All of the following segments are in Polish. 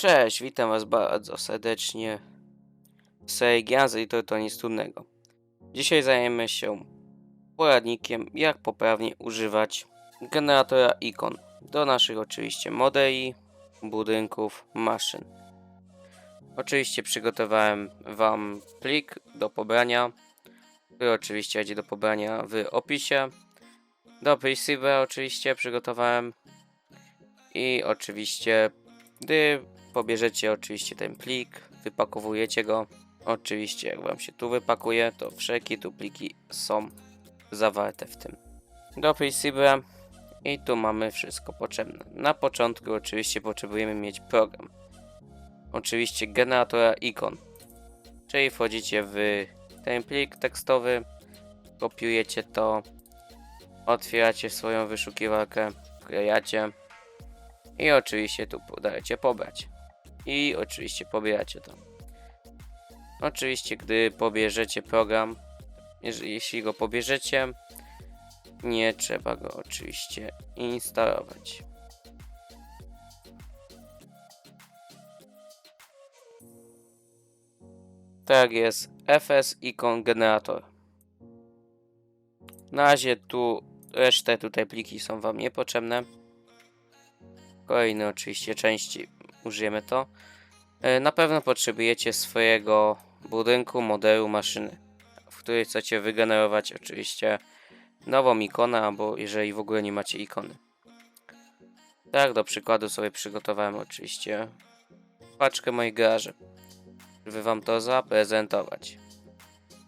Cześć, witam was bardzo serdecznie w serii i to, to nic trudnego. Dzisiaj zajmiemy się poradnikiem, jak poprawnie używać generatora ikon do naszych oczywiście modeli, budynków, maszyn. Oczywiście przygotowałem wam plik do pobrania, który oczywiście będzie do pobrania w opisie. Do Receiver oczywiście przygotowałem i oczywiście gdy pobierzecie oczywiście ten plik, wypakowujecie go. Oczywiście jak wam się tu wypakuje, to wszelkie tu pliki są zawarte w tym. Do Receiver i tu mamy wszystko potrzebne. Na początku oczywiście potrzebujemy mieć program. Oczywiście generatora ikon. Czyli wchodzicie w ten plik tekstowy, kopiujecie to, otwieracie swoją wyszukiwarkę, wklejacie i oczywiście tu dajecie pobrać. I oczywiście pobieracie to. Oczywiście, gdy pobierzecie program, jeżeli, jeśli go pobierzecie, nie trzeba go oczywiście instalować. Tak jest, FS Icon Generator. Na razie tu resztę tutaj pliki są Wam niepotrzebne. Kolejne oczywiście części użyjemy to. E, Na pewno potrzebujecie swojego budynku, modelu, maszyny, w której chcecie wygenerować oczywiście nową ikonę, albo jeżeli w ogóle nie macie ikony. Tak, do przykładu sobie przygotowałem oczywiście paczkę moich garaży, żeby wam to zaprezentować.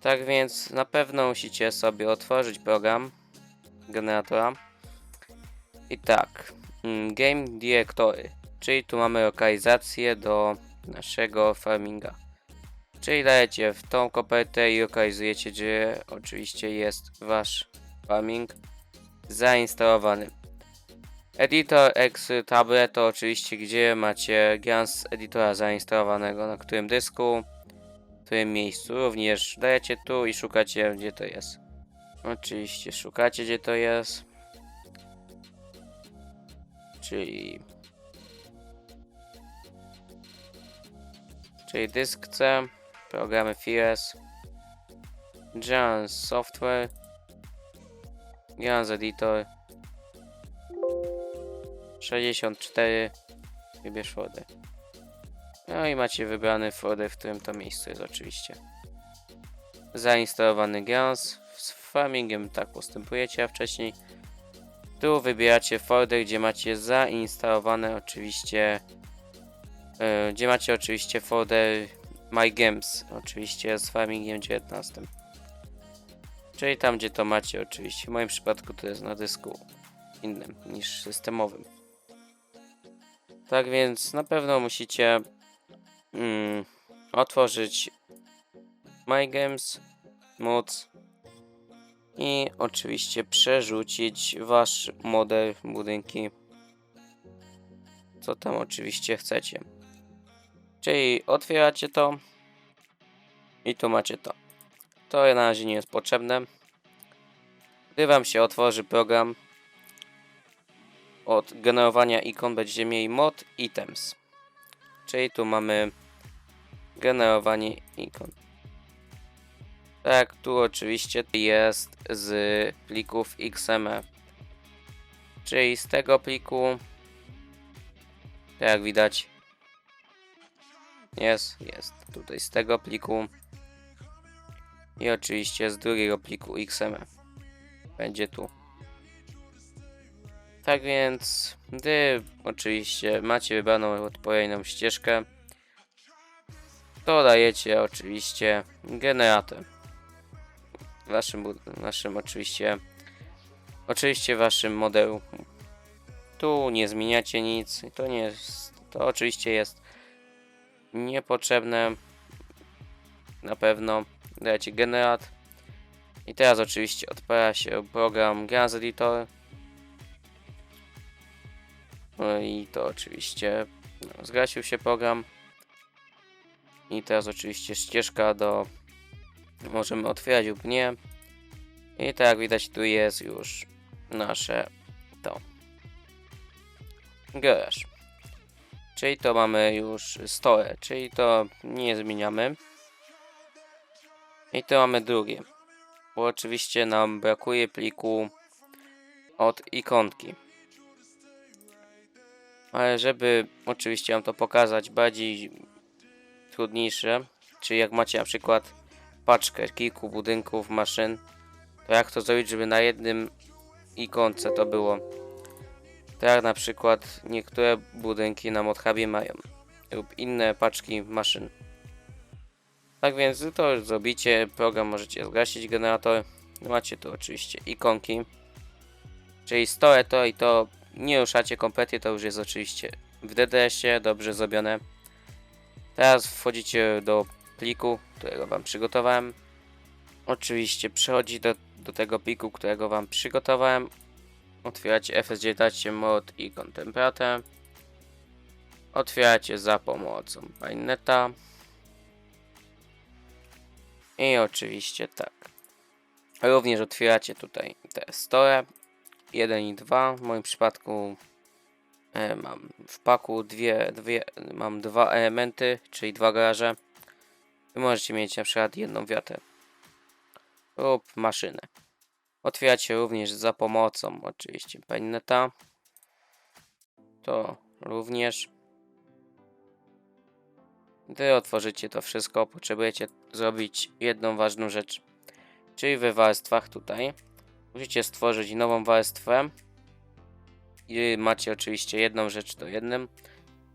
Tak więc na pewno musicie sobie otworzyć program generatora. I tak, mm, Game Directory, czyli tu mamy lokalizację do naszego farminga. Czyli dajecie w tą kopertę i lokalizujecie, gdzie oczywiście jest wasz farming zainstalowany. Editor X tablet to oczywiście gdzie macie GANS editora zainstalowanego, na którym dysku, w którym miejscu. Również dajecie tu i szukacie gdzie to jest. Oczywiście szukacie gdzie to jest. Czyli czyli dysk C, programy Fires, Jans Software, Jans Editor, 64, wybierz folder. No i macie wybrany folder, w którym to miejsce jest oczywiście. Zainstalowany Gans, z farmingiem tak postępujecie, a wcześniej tu wybieracie folder, gdzie macie zainstalowane oczywiście gdzie macie oczywiście folder My Games, oczywiście z farmingiem 19. Czyli tam, gdzie to macie oczywiście. W moim przypadku to jest na dysku innym niż systemowym. Tak więc na pewno musicie mm, otworzyć My Games, móc i oczywiście przerzucić wasz model budynki, co tam oczywiście chcecie. Czyli otwieracie to i tu macie to. To na razie nie jest potrzebne. Gdy wam się otworzy program od generowania ikon będziecie mieli mod items. Czyli tu mamy generowanie ikon. Tak, tu oczywiście jest z plików XML. Czyli z tego pliku, tak jak widać, jest, jest tutaj z tego pliku i oczywiście z drugiego pliku XML. Będzie tu. Tak więc, gdy oczywiście macie wybraną odpowiednią ścieżkę, to dajecie oczywiście generator. Waszym, naszym oczywiście, oczywiście waszym modelu. Tu nie zmieniacie nic, to nie jest, to oczywiście jest niepotrzebne. Na pewno dajecie generat. I teraz oczywiście odpala się program Gas Editor. No i to oczywiście no, zgasił się program. I teraz oczywiście ścieżka do możemy otwierać lub nie. I tak jak widać tu jest już nasze to. Garaż. Czyli to mamy już stole, czyli to nie zmieniamy. I to mamy drugie. Bo oczywiście nam brakuje pliku od ikonki. Ale żeby oczywiście wam to pokazać bardziej trudniejsze, czyli jak macie na przykład paczkę kilku budynków, maszyn, to jak to zrobić, żeby na jednym ikonce to było. Tak jak na przykład niektóre budynki na Modhubie mają lub inne paczki maszyn. Tak więc to już zrobicie, program możecie zgasić generator. Macie tu oczywiście ikonki. Czyli stoję to i to nie ruszacie kompletnie, to już jest oczywiście w DDS-ie dobrze zrobione. Teraz wchodzicie do pliku, którego Wam przygotowałem. Oczywiście przechodzi do, do tego pliku, którego Wam przygotowałem. Otwieracie FS19 mod i kontemplatę. Otwieracie za pomocą Paineta. I oczywiście tak. Również otwieracie tutaj te store 1 i 2. W moim przypadku e, mam w paku dwie, dwie, mam dwa elementy, czyli dwa garaże. Wy możecie mieć na przykład jedną wiatę lub maszynę. Otwieracie również za pomocą oczywiście Paineta. To również. Gdy otworzycie to wszystko, potrzebujecie zrobić jedną ważną rzecz. Czyli we warstwach tutaj musicie stworzyć nową warstwę. I macie oczywiście jedną rzecz do jednym.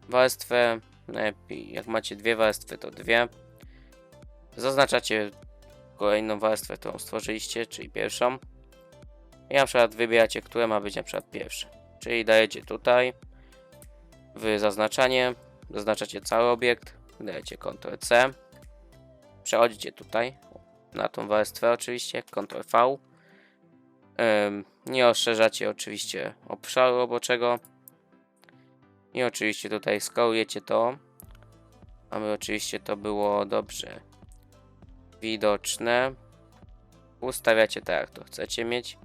Warstwę, najlepiej jak macie dwie warstwy to dwie. Zaznaczacie kolejną warstwę, którą stworzyliście, czyli pierwszą. I na przykład wybieracie, które ma być na przykład pierwsze. Czyli dajecie tutaj w zaznaczanie, zaznaczacie cały obiekt, dajecie Ctrl C, przechodzicie tutaj na tą warstwę oczywiście, Ctrl V. Nie rozszerzacie oczywiście obszaru roboczego. I oczywiście tutaj skorujecie to, aby oczywiście to było dobrze widoczne. Ustawiacie tak, jak to chcecie mieć,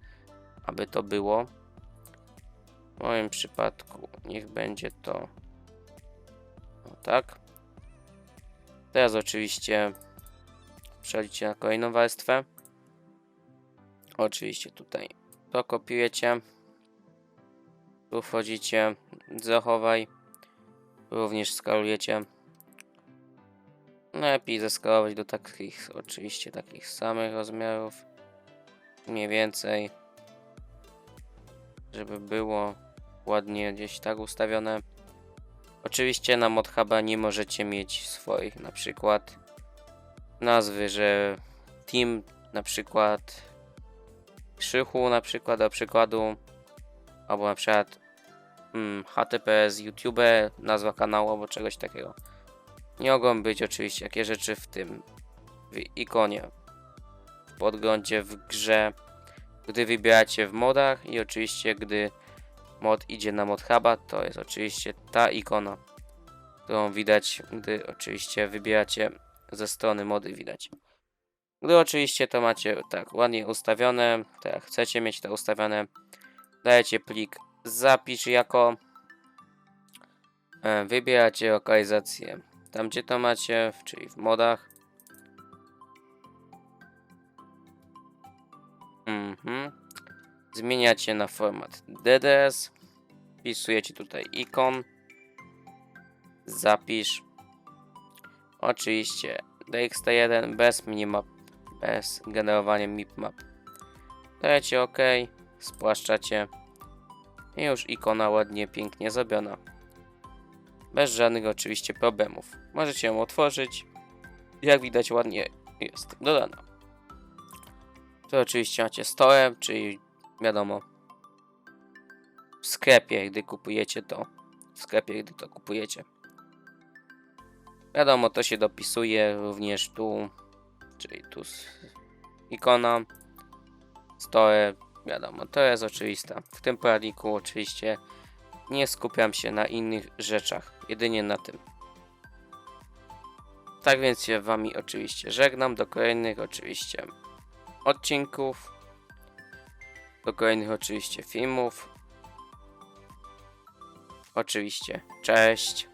aby to było. W moim przypadku niech będzie to o tak. Teraz oczywiście przechodzicie na kolejną warstwę. Oczywiście tutaj to kopiujecie. Tu wchodzicie, zachowaj. Również skalujecie. Lepiej zeskalować do takich, oczywiście takich samych rozmiarów. Mniej więcej. Żeby było ładnie gdzieś tak ustawione. Oczywiście na ModHuba nie możecie mieć swoich na przykład nazwy, że team na przykład Krzychu na przykład, do przykładu albo na przykład mm, HTTPS YouTube, nazwa kanału albo czegoś takiego. Nie mogą być oczywiście jakie rzeczy w tym w ikonie, w podglądzie, w grze, gdy wybieracie w modach i oczywiście gdy mod idzie na ModHuba, to jest oczywiście ta ikona, którą widać, gdy oczywiście wybieracie ze strony mody widać. Gdy oczywiście to macie tak ładnie ustawione, tak jak chcecie mieć to ustawione, dajecie plik zapisz jako, e, wybieracie lokalizację tam gdzie to macie, czyli w modach. Mhm. Zmieniacie na format DDS. Wpisujecie tutaj ikon. Zapisz. Oczywiście DXT1 bez minimap, bez generowania mipmap. Dajecie OK, spłaszczacie i już ikona ładnie, pięknie zrobiona. Bez żadnych oczywiście problemów. Możecie ją otworzyć. Jak widać ładnie jest dodana. Tu oczywiście macie stołem, czyli wiadomo w sklepie, gdy kupujecie to. W sklepie, gdy to kupujecie. Wiadomo, to się dopisuje również tu, czyli tu ikona, stoję, wiadomo, to jest oczywiste. W tym poradniku oczywiście nie skupiam się na innych rzeczach, jedynie na tym. Tak więc się wami oczywiście żegnam do kolejnych oczywiście odcinków, do kolejnych oczywiście filmów. Oczywiście, cześć.